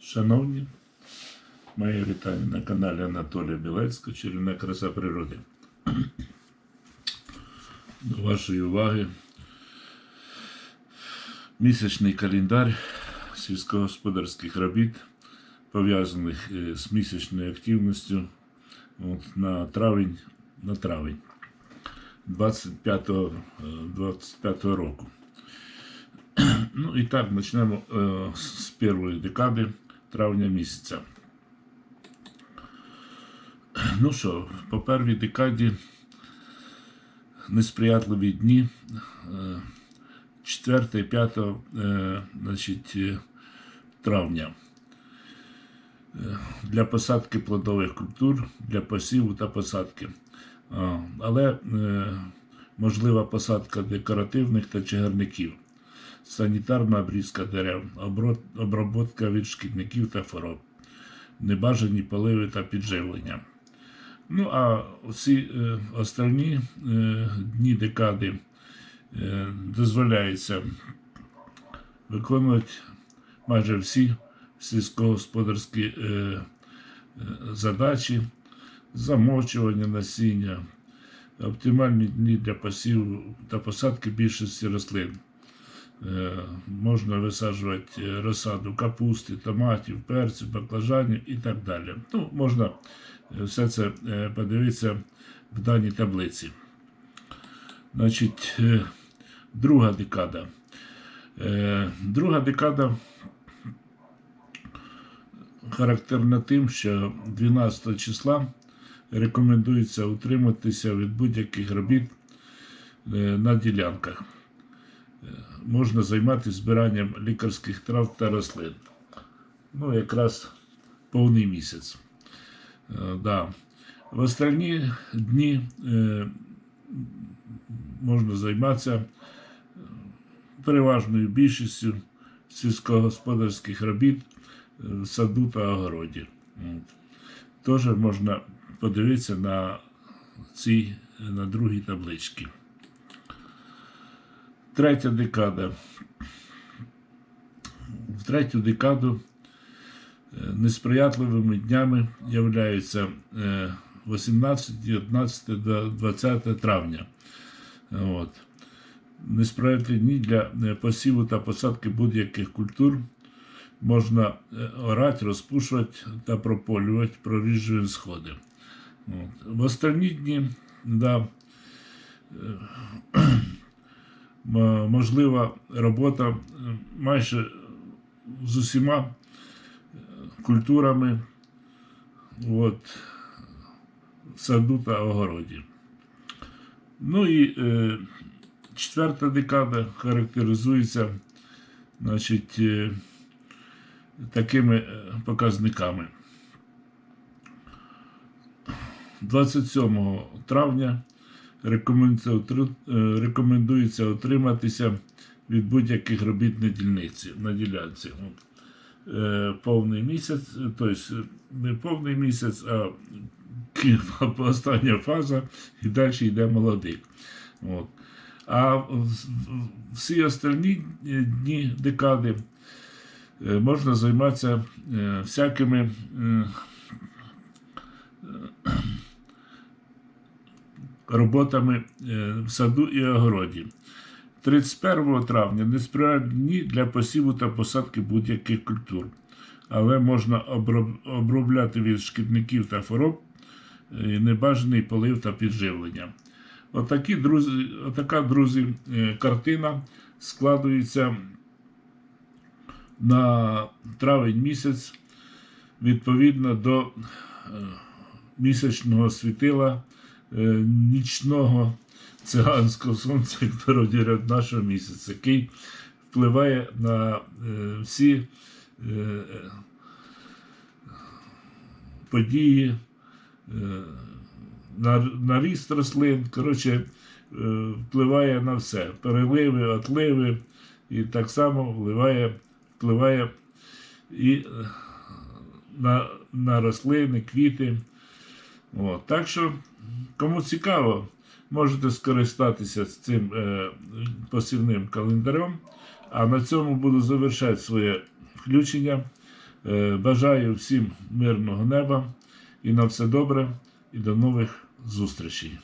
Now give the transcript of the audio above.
Шановні, моє вітання на каналі Анатолія Білецького, Чарівна краса природи. До вашої уваги місячний календар сільськогосподарських робіт, пов'язаних е, з місячною активністю от, на травень, на травень 25, е, 25 року. Ну і так почнемо е, з першої декади травня місяця. Ну що, по першій декаді несприятливі дні 4-5 е, значить, е, травня. Для посадки плодових культур, для посіву та посадки. Але е, можлива посадка декоративних та чагарників санітарна обрізка дерев, обро- обробка від шкідників та хвороб, небажані поливи та підживлення. Ну, а всі е, остальні е, дні декади е, дозволяється виконувати майже всі сільськогосподарські е, е, задачі, замочування насіння, оптимальні дні для посіву та посадки більшості рослин. Е, Можна висаджувати е, розсаду капусти, томатів, перців, баклажанів і так далі. Ну, можна е, все це подивитися в даній таблиці. Значить, друга декада. Друга декада характерна тим, що 12 числа рекомендується утриматися від будь-яких робіт на ділянках можна займатися збиранням лікарських трав та рослин. Ну, якраз повний місяць. Е, да. В остальні дні е, можна займатися е, переважною більшістю сільськогосподарських робіт в саду та огороді. Теж можна подивитися на цій на другій табличці. Третя декада. В третю декаду е, несприятливими днями являються е, 18, 11 до 20 травня. От. Несприятливі дні для е, посіву та посадки будь-яких культур можна е, орати, розпушувати та прополювати проріжені сходи. От. В остальні дні да, можлива робота е, майже з усіма е, культурами от, саду та огороді. Ну і е, четверта декада характеризується значить, е, такими е, показниками. 27 травня е, рекомендується утриматися від будь-яких робіт на дільниці, на ділянці. Е, Повний місяць, тобто не повний місяць, а остання фаза, і далі йде молодик. От. А всі остальні дні декади можна займатися всякими роботами е, в саду і огороді. 31 травня несприятливі дні для посіву та посадки будь-яких культур, але можна обробляти від шкідників та хвороб е, небажаний полив та підживлення. Отакі, друзі, отака, друзі, е, картина складується на травень місяць відповідно до місячного світила нічного циганського сонця, як то нашого місяця, який впливає на е, всі е, події, е, на, на ріст рослин, коротше, е, впливає на все. Переливи, отливи, і так само впливає, впливає і е, на, на рослини, квіти. От. Так що, кому цікаво, можете скористатися цим е, посівним календарем. А на цьому буду завершати своє включення. Е, Бажаю всім мирного неба і на все добре, і до нових зустрічей.